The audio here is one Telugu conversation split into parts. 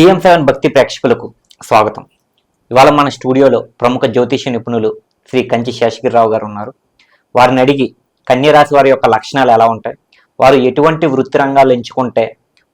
పిఎం సెవెన్ భక్తి ప్రేక్షకులకు స్వాగతం. ఇవాళ మన స్టూడియోలో ప్రముఖ జ్యోతిష నిపుణులు శ్రీ కంచి శేషగిరిరావు గారు ఉన్నారు. వారిని అడిగి కన్యరాశి వారి యొక్క లక్షణాలు ఎలా ఉంటాయి? వారు ఎటువంటి వృత్తి రంగాలు ఎంచుకుంటే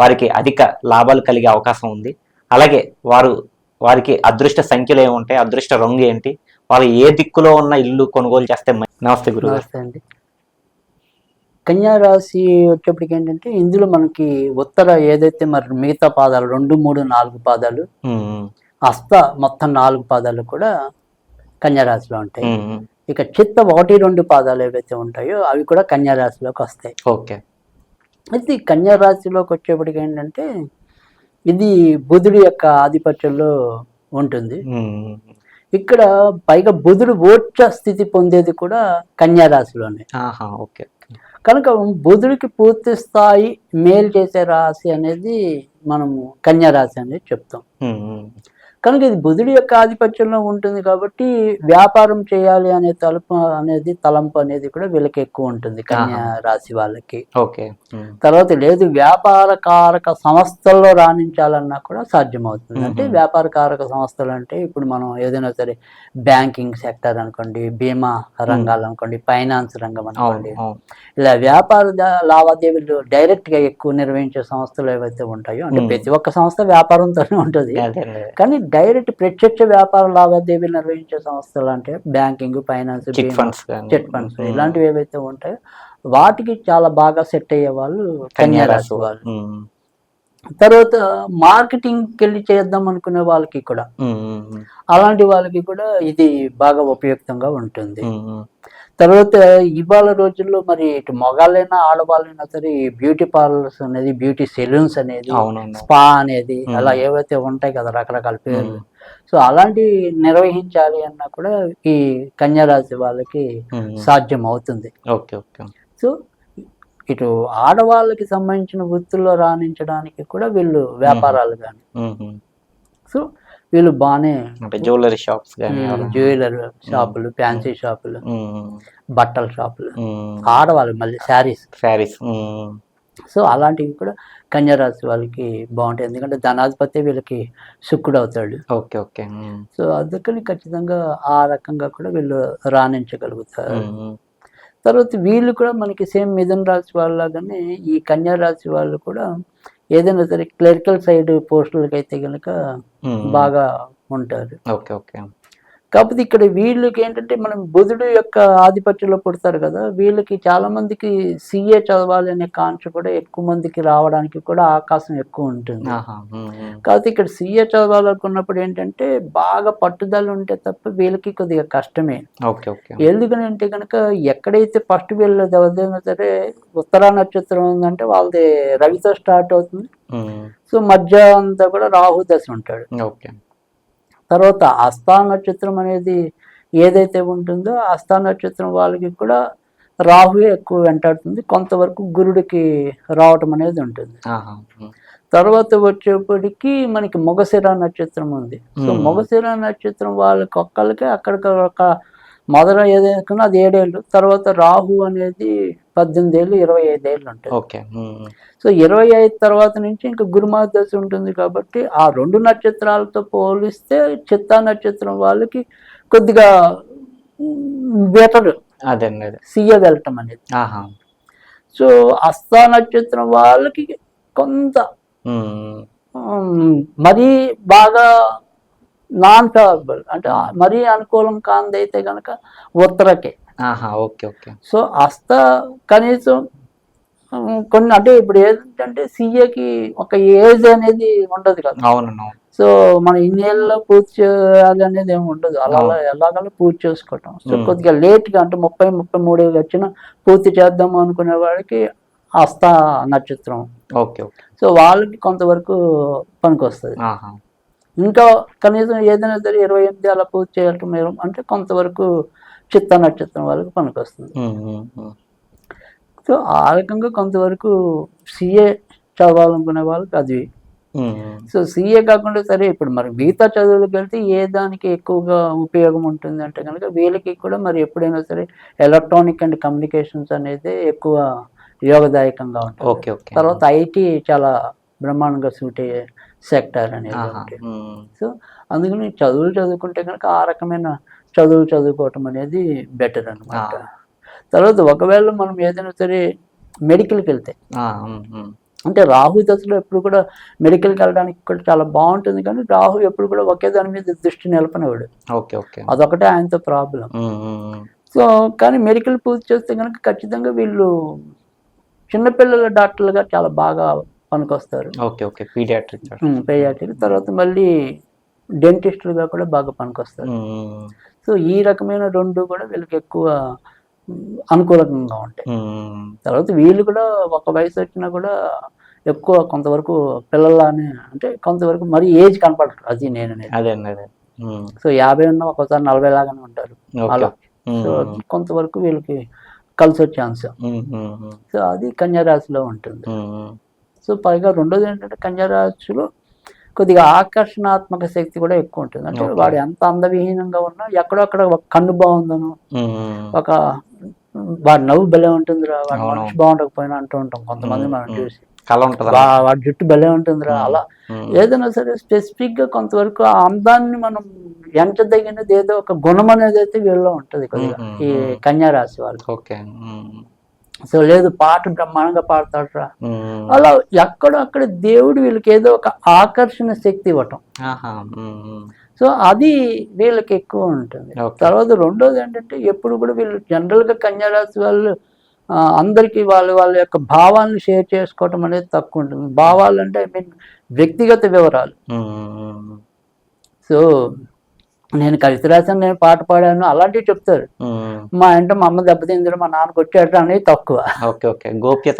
వారికి అధిక లాభాలు కలిగే అవకాశం ఉంది. అలాగే వారు వారికి అదృష్ట సంఖ్యలు ఏముంటాయి అదృష్ట రంగు ఏంటి? వారు ఏ దిక్కులో ఉన్న ఇల్లు కొనుగోలు చేస్తే నమస్తే గురువు నమస్తే అండి. కన్యా రాశి వచ్చేప్పటికి ఏంటంటే ఇందులో మనకి ఉత్తర ఏదైతే మరి మిగతా పాదాలు రెండు మూడు నాలుగు పాదాలు హస్త మొత్తం నాలుగు పాదాలు కూడా కన్యా రాశిలో ఉంటాయి. ఇక చిత్త ఒకటి రెండు పాదాలు ఏవైతే ఉంటాయో అవి కూడా కన్యా రాశిలోకి వస్తాయి. ఓకే. అయితే కన్యా రాశిలోకి వచ్చేప్పటికి ఏంటంటే ఇది బుధుడి యొక్క ఆధిపత్యంలో ఉంటుంది. ఇక్కడ పైగా బుధుడు ఓడ్చ స్థితి పొందేది కూడా కన్యా రాశిలోనే. ఓకే. కనుక బుధుడికి పూర్తి స్థాయి మేలు చేసే రాశి అనేది మనము కన్యా రాశి అనేది చెప్తాం. కనుక ఇది బుధుడి యొక్క ఆధిపత్యంలో ఉంటుంది కాబట్టి వ్యాపారం చేయాలి అనే తలుపు అనేది తలంపు అనేది కూడా వీళ్ళకి ఎక్కువ ఉంటుంది కన్యా రాశి వాళ్ళకి. ఓకే. తర్వాత లేదు వ్యాపార కారక సంస్థల్లో రాణించాలన్నా కూడా సాధ్యమవుతుంది. అంటే వ్యాపార కారక సంస్థలు అంటే ఇప్పుడు మనం ఏదైనా సరే బ్యాంకింగ్ సెక్టర్ అనుకోండి బీమా రంగాలు అనుకోండి ఫైనాన్స్ రంగం అనుకోండి ఇలా వ్యాపార లావాదేవీలు డైరెక్ట్గా ఎక్కువ నిర్వహించే సంస్థలు ఏవైతే ఉంటాయో అంటే. ప్రతి ఒక్క సంస్థ వ్యాపారంతోనే ఉంటుంది. కానీ డైరెక్ట్ ప్రత్యక్ష వ్యాపార లావాదేవీలు నిర్వహించే సంస్థలు అంటే banking finance chit funds chit funds ఇలాంటివి ఏవైతే ఉంటాయో వాటికి చాలా బాగా సెట్ అయ్యే వాళ్ళు కన్యా రాశి వాళ్ళు. ఉమ్, తర్వాత మార్కెటింగ్కి వెళ్ళి చేద్దాం అనుకునే వాళ్ళకి కూడా ఉమ్, అలాంటి వాళ్ళకి కూడా ఇది బాగా ఉపయుక్తంగా ఉంటుంది. ఉమ్, తర్వాత ఇవాళ రోజుల్లో మరి ఇటు మగాళ్ళైనా ఆడవాళ్ళైనా సరే ఈ బ్యూటీ పార్లర్స్ అనేది బ్యూటీ సెలూన్స్ అనేది స్పా అనేది. అలా ఏవైతే ఉంటాయి కదా రకరకాల పేర్లు. సో అలాంటివి నిర్వహించాలి అన్నా కూడా ఈ కన్యా రాశి వాళ్ళకి సాధ్యం అవుతుంది ఓకే ఓకే. సో ఇటు ఆడవాళ్ళకి సంబంధించిన వృత్తుల్లో రాణించడానికి కూడా వీళ్ళు వ్యాపారాలు కానీ. సో వీళ్ళు బాగానే అంటే జ్యువెలరీ షాప్స్ జ్యువెలరీ షాపులు ఫ్యాన్సీ షాపులు బట్టల షాపులు ఆడవాళ్ళు మళ్ళీ శారీస్. శారీస్ సో అలాంటివి కూడా కన్యారాశి వాళ్ళకి బాగుంటాయి. ఎందుకంటే ధనాధిపతి వీళ్ళకి శుక్రుడు అవుతాడు. ఓకే ఓకే సో అందుకని ఖచ్చితంగా ఆ రకంగా కూడా వీళ్ళు రాణించగలుగుతారు. తర్వాత వీళ్ళు కూడా మనకి సేమ్ మిథున రాశి వాళ్ళలాగానే ఈ కన్యా రాశి వాళ్ళు కూడా ఏదైనా సరే క్లరికల్ సైడ్ పోస్టులకి అయితే కనుక బాగా ఉంటారు. Okay okay. కాకపోతే ఇక్కడ వీళ్ళకి ఏంటంటే మనం బుధుడు యొక్క ఆధిపత్యంలో పుడతారు కదా వీళ్ళకి చాలా మందికి సిఏ చదవాలి అనే కాంక్ష కూడా ఎక్కువ మందికి రావడానికి కూడా అవకాశం ఎక్కువ ఉంటుంది. కాకపోతే ఇక్కడ సీఏ చదవాలనుకున్నప్పుడు ఏంటంటే బాగా పట్టుదల ఉంటే తప్ప వీళ్ళకి కొద్దిగా కష్టమే. Okay okay. ఎందుకని అంటే కనుక ఎక్కడైతే ఫస్ట్ వీళ్ళు ఏదైనా సరే ఉత్తరా నక్షత్రం ఉందంటే వాళ్ళది రవితో స్టార్ట్ అవుతుంది. సో మధ్య అంతా కూడా రాహు దశ ఉంటాడు. ఓకే. తర్వాత అస్థా నక్షత్రం అనేది ఏదైతే ఉంటుందో అస్థా నక్షత్రం వాళ్ళకి కూడా రాహువే ఎక్కువ వెంటాడుతుంది. కొంతవరకు గురుడికి రావటం అనేది ఉంటుంది. తర్వాత వచ్చేప్పటికి మనకి మొగశిర నక్షత్రం ఉంది. సో. మొగశిర నక్షత్రం వాళ్ళకి ఒక్కళ్ళకి అక్కడికి ఒక మొదట ఏదైనా అది ఏడేళ్ళు. తర్వాత రాహు అనేది పద్దెనిమిది ఏళ్ళు ఇరవై ఐదేళ్ళు ఉంటుంది ఓకే. ఉమ్, సో ఇరవై ఐదు తర్వాత నుంచి ఇంకా గురుమాత దశ ఉంటుంది కాబట్టి ఆ రెండు నక్షత్రాలతో పోలిస్తే చిత్తా నక్షత్రం వాళ్ళకి కొద్దిగా బెటర్ అదే సీఏ వెళ్ళటం అనేది. ఆహా. సో అస్థా నక్షత్రం వాళ్ళకి కొంత మరీ బాగా నాన్ ఫేవరబుల్ అంటే మరీ అనుకూలం కాంది అయితే కనుక ఉత్తరకే. Okay okay. సో అస్త కనీసం కొన్ని అంటే ఇప్పుడు ఏంటంటే సీఏకి ఒక ఏజ్ అనేది ఉండదు కదా. అవును సో మన ఇన్నేళ్ళలో పూర్తి చేయాలి అనేది ఏమి ఉండదు. అలా ఎలాగలా పూర్తి చేసుకోవటం. సో. కొద్దిగా లేట్గా అంటే ముప్పై ముప్పై మూడు వచ్చిన పూర్తి చేద్దాం అనుకునే వాడికి అస్త నక్షత్రం. ఓకే. సో వాళ్ళకి కొంతవరకు పనికొస్తుంది. ఆహా. ఇంకా కనీసం ఏదైనా సరే ఇరవై ఎనిమిది అలా పూర్తి చేయటం మీరు అంటే కొంతవరకు చిత్త నక్షత్రం వాళ్ళకి పనికొస్తుంది. సో ఆ రకంగా కొంతవరకు సిఏ చదవాలనుకునే వాళ్ళకి అది. సో సిఏ కాకుండా సరే ఇప్పుడు మరి మిగతా చదువులకు వెళ్తే ఏ దానికి ఎక్కువగా ఉపయోగం ఉంటుంది అంటే కనుక వీళ్ళకి కూడా మరి ఎప్పుడైనా సరే ఎలక్ట్రానిక్ అండ్ కమ్యూనికేషన్స్ అనేది ఎక్కువ యోగదాయకంగా ఉంటుంది. Okay okay. తర్వాత ఐటీ చాలా బ్రహ్మాండంగా సూట్ అయ్యే సెక్టార్ అనేది. సో అందుకని చదువులు చదువుకుంటే కనుక ఆ రకమైన చదువులు చదువుకోవటం అనేది బెటర్ అనమాట. తర్వాత ఒకవేళ మనం ఏదైనా సరే మెడికల్కి వెళ్తే. అంటే రాహు దశలో ఎప్పుడు కూడా మెడికల్కి వెళ్ళడానికి కూడా చాలా బాగుంటుంది కానీ రాహు ఎప్పుడు కూడా ఒకే దాని మీద దృష్టి నిలపనివాడు ఓకే ఓకే. అదొకటే ఆయనతో ప్రాబ్లం. సో కానీ మెడికల్ పూర్తి చేస్తే కనుక ఖచ్చితంగా వీళ్ళు చిన్నపిల్లల డాక్టర్లుగా చాలా బాగా పనికొస్తారు. Okay okay. పీడియాట్రిక్ పేయాటిక్ తర్వాత మళ్ళీ డెంటిస్టులుగా కూడా బాగా పనికొస్తారు. సో ఈ రకమైన రెండు కూడా వీళ్ళకి ఎక్కువ అనుకూలంగా ఉంటాయి. తర్వాత వీళ్ళు కూడా ఒక వయసు వచ్చినా కూడా ఎక్కువ కొంతవరకు పిల్లల్లానే అంటే కొంతవరకు మరి ఏజ్ కనపడరు అది నేను. అదే సో యాభై ఉన్న ఒకసారి నలభై లాగానే ఉంటారు అలా సో కొంతవరకు వీళ్ళకి కలిసి వచ్చే అంశం సో అది కన్యారాశిలో ఉంటుంది. సో పైగా రెండోది ఏంటంటే కన్యారాశిలో కొద్దిగా ఆకర్షణాత్మక శక్తి కూడా ఎక్కువ ఉంటుంది. అంటే. వాడు ఎంత అందవిహీనంగా ఉన్నా ఎక్కడొక్కడ ఒక కన్ను బాగుందను ఒక వాడి నవ్వు భలే ఉంటుందిరా వాడి. మనిషి బాగుండకపోయినా అంటూ ఉంటాం కొంతమంది మనం చూసి. వాడి జుట్టు భలే ఉంటుందిరా. అలా ఏదైనా సరే స్పెసిఫిక్గా కొంతవరకు ఆ అందాన్ని మనం ఎంచదగినది ఏదో ఒక గుణం అనేది అయితే వీళ్ళలో ఉంటది కొద్దిగా ఈ మ్మ్. కన్యా రాశి వాళ్ళు ఓకే. సో లేదు పాట బ్రహ్మాండంగా పాడతాడురా. అలా ఎక్కడో అక్కడ దేవుడు వీళ్ళకి ఏదో ఒక ఆకర్షణ శక్తి ఇవ్వటం. సో అది వీళ్ళకి ఎక్కువ ఉంటుంది. తర్వాత రెండోది ఏంటంటే ఎప్పుడు కూడా వీళ్ళు జనరల్గా కన్యా రాశి వాళ్ళు అందరికీ వాళ్ళ వాళ్ళ యొక్క భావాలను షేర్ చేసుకోవటం అనేది తక్కువ ఉంటుంది. భావాలు అంటే ఐ మీన్ వ్యక్తిగత వివరాలు. సో నేను కవిత రాశాను నేను పాట పాడాను అలాంటివి చెప్తారు. మా ఇంట్లో మా అమ్మ దెబ్బతిందిరా మా నాన్న కొట్టాడు అనేది తక్కువ. గోప్యత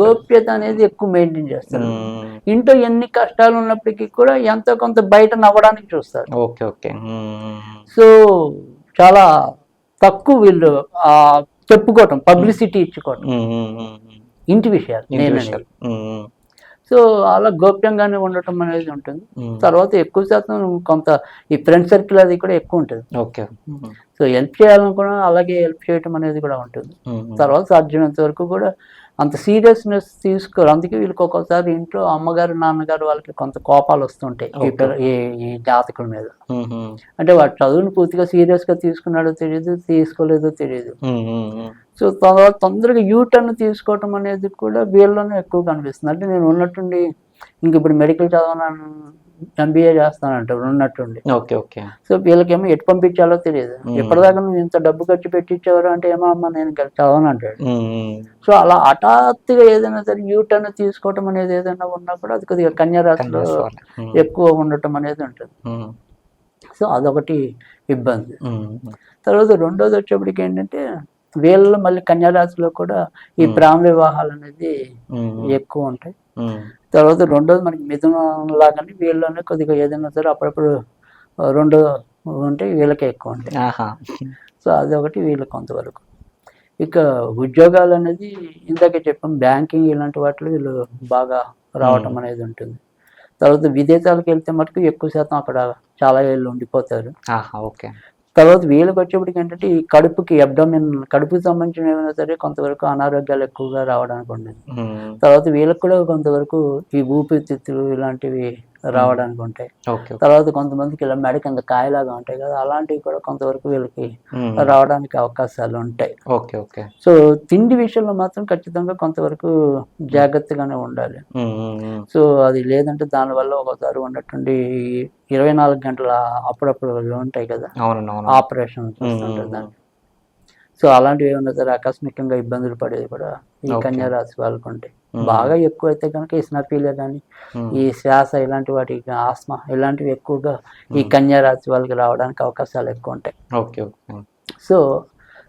గోప్యత అనేది ఎక్కువ మెయింటైన్ చేస్తారు. ఇంట్లో ఎన్ని కష్టాలు ఉన్నప్పటికీ కూడా ఎంతో కొంత బయట నవ్వడానికి చూస్తారు. Okay okay. సో చాలా తక్కువ వీళ్ళు ఆ చెప్పుకోవటం పబ్లిసిటీ ఇచ్చుకోవటం. ఇంటి విషయాలు నేను సో అలా గోప్యంగానే ఉండటం అనేది ఉంటుంది. తర్వాత ఎక్కువ శాతం కొంత ఈ ఫ్రెండ్ సర్కిల్ అది కూడా ఎక్కువ ఉంటుంది. ఓకే. సో హెల్ప్ చేయాలనుకున్నా అలాగే హెల్ప్ చేయటం అనేది కూడా ఉంటుంది. తర్వాత సాధ్యమైనంత వరకు కూడా అంత సీరియస్నెస్ తీసుకోరు అందుకే వీళ్ళకి ఒక్కోసారి ఇంట్లో అమ్మగారు నాన్నగారు వాళ్ళకి కొంత కోపాలు వస్తుంటాయి ఈ ఈ జాతకుల మీద. అంటే వాడు చదువుని పూర్తిగా సీరియస్గా తీసుకున్నాడో తెలియదు తీసుకోలేదో తెలియదు. సో తర్వాత తొందరగా యూ టర్న్ తీసుకోవటం అనేది కూడా వీళ్ళలోనే ఎక్కువ కనిపిస్తుంది. అంటే నేను ఉన్నట్టుండి ఇంక ఇప్పుడు మెడికల్ చదవను ఎంబీఏ చేస్తానంటారు ఉన్నట్టుండి. Okay okay. సో వీళ్ళకేమో ఎటు పంపించాలో తెలియదు. ఎప్పటిదాకా నువ్వు ఇంత డబ్బు ఖర్చు పెట్టించేవారు అంటే ఏమో అమ్మా నేను చదవను అంటాడు. సో అలా హఠాత్తుగా ఏదైనా సరే యూ టర్న్ తీసుకోవటం అనేది ఏదైనా ఉన్నా కూడా అది కొద్దిగా కన్యారాశిలో ఎక్కువ ఉండటం అనేది ఉంటుంది. సో అదొకటి ఇబ్బంది. తర్వాత రెండోది వచ్చేప్పటికి ఏంటంటే వీళ్ళలో మళ్ళీ కన్యారాశిలో కూడా ఈ. బ్రాహ్మణ వివాహాలు అనేది ఎక్కువ ఉంటాయి. తర్వాత రెండోది మనకి మిథునం లాగానే వీళ్ళలోనే కొద్దిగా ఏదైనా సరే అప్పుడప్పుడు రెండో ఉంటే వీళ్ళకే ఎక్కువ ఉంటాయి. ఆహా. సో అదొకటి వీళ్ళు కొంతవరకు. ఇక ఉద్యోగాలు అనేది ఇందాకే చెప్పాం బ్యాంకింగ్ ఇలాంటి వాటిలో వీళ్ళు బాగా రావటం. అనేది ఉంటుంది. తర్వాత విదేశాలకు వెళ్తే మటుకు ఎక్కువ శాతం అక్కడ చాలా ఏళ్ళు ఉండిపోతారు. ఓకే. తర్వాత వీళ్ళకి వచ్చేప్పటికి ఏంటంటే ఈ కడుపుకి అబ్డోమిన్ కడుపుకి సంబంధించిన ఏమైనా సరే కొంతవరకు అనారోగ్యాలు ఎక్కువగా రావడానికి ఉండేది. తర్వాత వీళ్ళకి కూడా కొంతవరకు ఈ ఊపిరితిత్తులు ఇలాంటివి రావడానికి ఉంటాయి. తర్వాత కొంతమందికి ఇలా మెడ కింద కాయలాగా ఉంటాయి కదా అలాంటివి కూడా కొంతవరకు వీళ్ళకి రావడానికి అవకాశాలు ఉంటాయి. Okay okay. సో తిండి విషయంలో మాత్రం ఖచ్చితంగా కొంతవరకు జాగ్రత్తగానే ఉండాలి. సో అది లేదంటే దానివల్ల ఒకసారి ఉన్నట్టుండి ఇరవై నాలుగు గంటల అప్పుడప్పుడు ఉంటాయి కదా ఆపరేషన్ చేస్తుంటారు దాన్ని. సో అలాంటివి ఏమన్నా సరే ఆకస్మికంగా ఇబ్బందులు పడేది కూడా ఈ. కన్యా రాశి వాళ్ళకు ఉంటాయి. బాగా ఎక్కువ అయితే కనుక ఈ స్నర్పీలే కానీ ఈ శ్వాస ఇలాంటి వాటికి ఆస్మా ఇలాంటివి ఎక్కువగా ఈ. కన్యా రాశి వాళ్ళకి రావడానికి అవకాశాలు ఎక్కువ ఉంటాయి. Okay okay. సో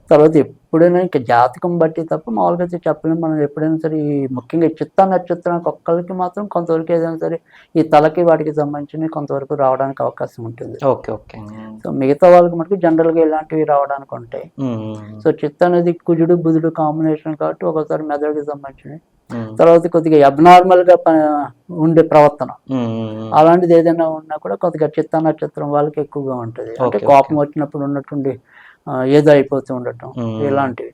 తర్వాత ఎప్పుడైనా ఇంకా జాతకం బట్టి తప్ప మామూలుగా అయితే చెప్పలేము మనం ఎప్పుడైనా సరే ముఖ్యంగా చిత్త నక్షత్రానికి ఒక్కరికి మాత్రం కొంతవరకు ఏదైనా సరే ఈ తలకి వాటికి సంబంధించి కొంతవరకు రావడానికి అవకాశం ఉంటుంది. Okay okay. సో మిగతా వాళ్ళకి మటుకు జనరల్గా ఇలాంటివి రావడానికి ఉంటాయి. సో చిత్త అనేది కుజుడు బుధుడు కాంబినేషన్ కాబట్టి ఒకసారి మెదడుకి సంబంధించినవి. తర్వాత కొద్దిగా అబ్నార్మల్గా ఉండే ప్రవర్తన. అలాంటిది ఏదైనా ఉన్నా కూడా కొద్దిగా చిత్త నక్షత్రం వాళ్ళకి ఎక్కువగా ఉంటుంది. అంటే కోపం వచ్చినప్పుడు ఉన్నట్టుండి ఆ, ఏదో అయిపోతూ ఉండటం. ఇలాంటివి.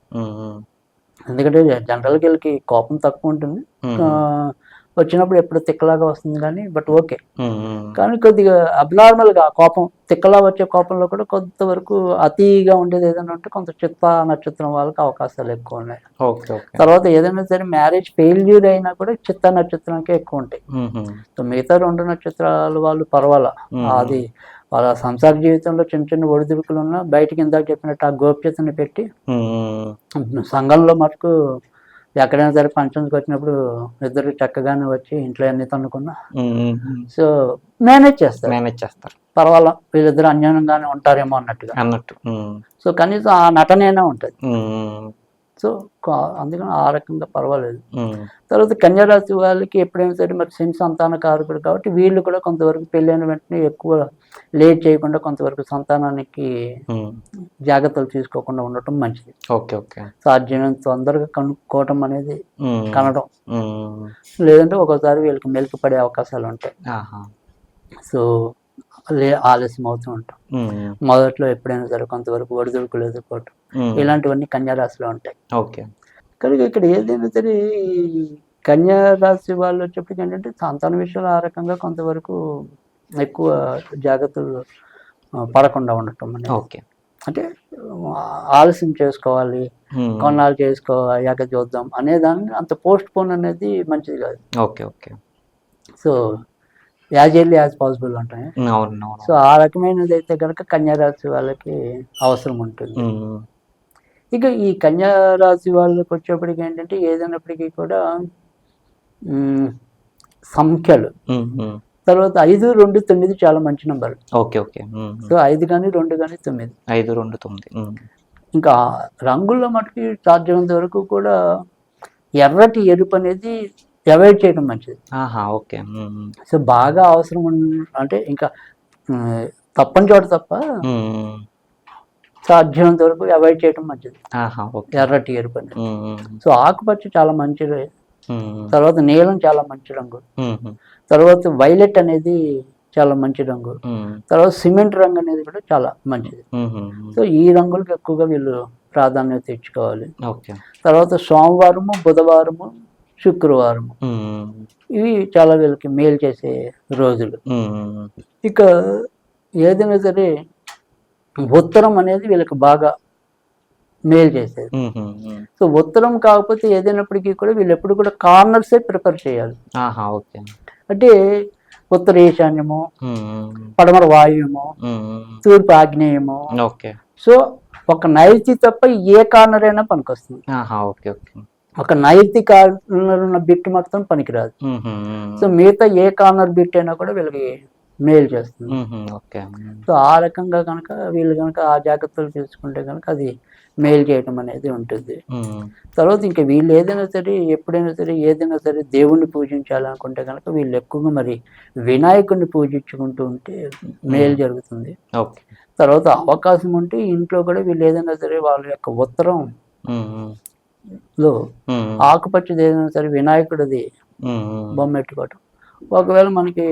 ఎందుకంటే జనరల్గా వీళ్ళకి కోపం తక్కువ ఉంటుంది. వచ్చినప్పుడు ఎప్పుడు తిక్కలాగా వస్తుంది కానీ బట్ ఓకే. కానీ కొద్దిగా అబ్నార్మల్గా కోపం తిక్కలా వచ్చే కోపంలో కూడా కొంతవరకు అతిగా ఉండేది ఏదైనా ఉంటే కొంత చిత్త నక్షత్రం వాళ్ళకి అవకాశాలు ఎక్కువ ఉన్నాయి. తర్వాత ఏదైనా సరే మ్యారేజ్ ఫెయిల్యూర్ అయినా కూడా చిత్త నక్షత్రానికి ఎక్కువ ఉంటాయి. మిగతా రెండు నక్షత్రాలు వాళ్ళు పర్వాలా. అది వాళ్ళ సంసార జీవితంలో చిన్న చిన్న ఒడిదుడుకులు ఉన్నా బయటికి ఇందాక చెప్పినట్టు ఆ గోప్యతని పెట్టి. సంఘంలో మటుకు ఎక్కడైనా సరే ఫంక్షన్స్కి వచ్చినప్పుడు ఇద్దరు చక్కగానే వచ్చి ఇంట్లో అన్ని తన్నుకున్నా. సో మేనేజ్ చేస్తారు. మేనేజ్ చేస్తారు. పర్వాలా వీళ్ళిద్దరు అన్యోన్యంగానే ఉంటారేమో అన్నట్టుగా. అన్నట్టు సో కనీసం ఆ నటనైనా ఉంటుంది. సో అందుకని ఆ రకంగా పర్వాలేదు. తర్వాత కన్యారాశి వాళ్ళకి ఎప్పుడైనా సరే మరి శని సంతాన కారకుడు కాబట్టి వీళ్ళు కూడా కొంతవరకు పెళ్ళైన వెంటనే ఎక్కువ లేట్ చేయకుండా కొంతవరకు సంతానానికి. జాగ్రత్తలు తీసుకోకుండా ఉండటం మంచిది ఓకే ఓకే సాధ్యమైనంత తొందరగా కనుక్కోవటం అనేది కనడం. లేదంటే ఒక్కోసారి వీళ్ళకి మెలకు పడే అవకాశాలు ఉంటాయి. సో లే ఆలస్యం అవుతూ ఉంటాం మొదట్లో ఎప్పుడైనా సరే కొంతవరకు ఒడిదుడుకులు ఎదుర్కోవటం. ఇలాంటివన్నీ కన్యారాశిలో ఉంటాయి. ఓకే. కనుక ఇక్కడ ఏదైనా సరే కన్యా రాశి వాళ్ళు వచ్చేప్పటికి ఏంటంటే సంతాన విషయాలు ఆ రకంగా కొంతవరకు ఎక్కువ జాగ్రత్తలు పడకుండా ఉండటం అనేది. ఓకే. అంటే ఆలస్యం చేసుకోవాలి. కొన్నాళ్ళు చేసుకో అయ్యాక చూద్దాం అనే దాన్ని అంత పోస్ట్ పోన్ అనేది మంచిది కాదు. Okay okay. So as early as possible ఉంటాయి సో ఆ రకమైనది అయితే కనుక కన్యా రాశి వాళ్ళకి అవసరం ఉంటుంది. ఇక ఈ రాశి వాళ్ళకి వచ్చేప్పటికి ఏంటంటే ఏదైనప్పటికీ కూడా సంఖ్యలు. తర్వాత ఐదు రెండు తొమ్మిది చాలా మంచి నెంబర్ ఓకే ఓకే. సో ఐదు కానీ రెండు కానీ తొమ్మిది. ఐదు రెండు తొమ్మిది. ఇంకా రంగుల్లో మటుకి సాధ్యమైనంత వరకు కూడా ఎర్రటి ఎరుపు అనేది అవాయిడ్ చేయడం మంచిది. ఆహా ఓకే. సో బాగా అవసరం అంటే ఇంకా తప్పని చోట తప్ప. సాధ్యమైనంత వరకు అవాయిడ్ చేయడం మంచిది. ఎర్రటి ఎరుపు అనేది. సో ఆకుపచ్చ చాలా మంచి తర్వాత నీలం చాలా మంచి రంగు. తర్వాత వైలెట్ అనేది చాలా మంచి రంగు. తర్వాత సిమెంట్ రంగు అనేది కూడా చాలా మంచిది. సో ఈ రంగులకు ఎక్కువగా వీళ్ళు ప్రాధాన్యత ఇచ్చుకోవాలి తర్వాత సోమవారము బుధవారము శుక్రవారము. ఇవి చాలా వీళ్ళకి మేలు చేసే రోజులు. ఇక ఏదైనా సరే ఉత్తరం అనేది వీళ్ళకి బాగా మేలు చేసేది. సో ఉత్తరం కాకపోతే ఏదైనప్పటికీ కూడా వీళ్ళు ఎప్పుడు కూడా కార్నర్సే ప్రిపేర్ చేయాలి. అంటే ఉత్తర ఈశాన్యము పడమర ఉమ్. తూర్పు ఆగ్నేయము. ఓకే. సో ఒక నైరుతి తప్ప ఏ కార్నర్ అయినా పనికొస్తుంది. ఒక నైరుతి కార్నర్ ఉన్న బిట్ మాత్రం పనికిరాదు. సో మిగతా ఏ కార్నర్ బిట్ అయినా కూడా వీళ్ళకి మేలు చేస్తుంది. ఓకే. సో ఆ రకంగా కనుక వీళ్ళు కనుక ఆ జాగ్రత్తలు తీసుకుంటే కనుక అది మేలు చేయటం అనేది ఉంటుంది. తర్వాత ఇంకా వీళ్ళు ఏదైనా సరే ఎప్పుడైనా సరే ఏదైనా సరే దేవుణ్ణి పూజించాలనుకుంటే కనుక వీళ్ళు ఎక్కువగా మరి వినాయకుడిని పూజించుకుంటూ ఉంటే మేలు జరుగుతుంది. ఓకే. తర్వాత అవకాశం ఉంటే ఇంట్లో కూడా వీళ్ళు ఏదైనా సరే వాళ్ళ యొక్క ఉత్తరం లో ఆకుపచ్చది ఏదైనా సరే వినాయకుడిది. బొమ్మ పెట్టుకోవటం. ఒకవేళ మనకి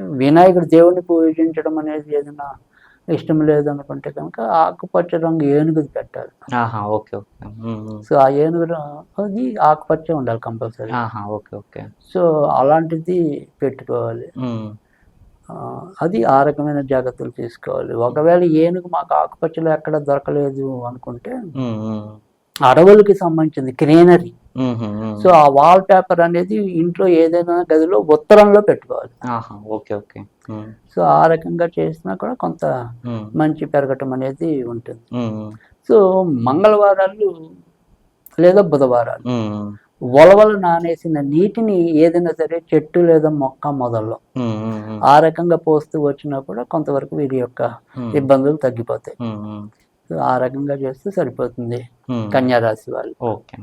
వినాయకుడు దేవుణ్ణి పూజించడం అనేది ఏదైనా ఇష్టం లేదు అనుకుంటే కనుక ఆకుపచ్చ రంగు ఏనుగుది పెట్టాలి. ఆహా ఓకే ఓకే. సో ఆ ఏనుగు అది ఆకుపచ్చ ఉండాలి కంపల్సరీ. Okay okay. సో అలాంటిది పెట్టుకోవాలి. అది ఆ రకమైన జాగ్రత్తలు తీసుకోవాలి. ఒకవేళ ఏనుగు మాకు ఆకుపచ్చలో ఎక్కడ దొరకలేదు అనుకుంటే. అడవులకి సంబంధించింది గ్రీనరీ. సో ఆ వాల్ పేపర్ అనేది ఇంట్లో ఏదైనా గదిలో ఉత్తరంలో పెట్టుకోవాలి. Okay okay. సో ఆ రకంగా చేసినా కూడా కొంత మంచి పెరగటం అనేది ఉంటుంది. సో మంగళవారాలు లేదా బుధవారాలు ఒలవలు నానేసిన నీటిని ఏదైనా సరే చెట్టు లేదా మొక్క మొదల్లో ఆ రకంగా పోస్తూ వచ్చినా కూడా కొంతవరకు వీరి యొక్క ఇబ్బందులు తగ్గిపోతాయి. ఆ రకంగా చేస్తే సరిపోతుంది ఉమ్. కన్యా రాశి వాళ్ళు. ఓకే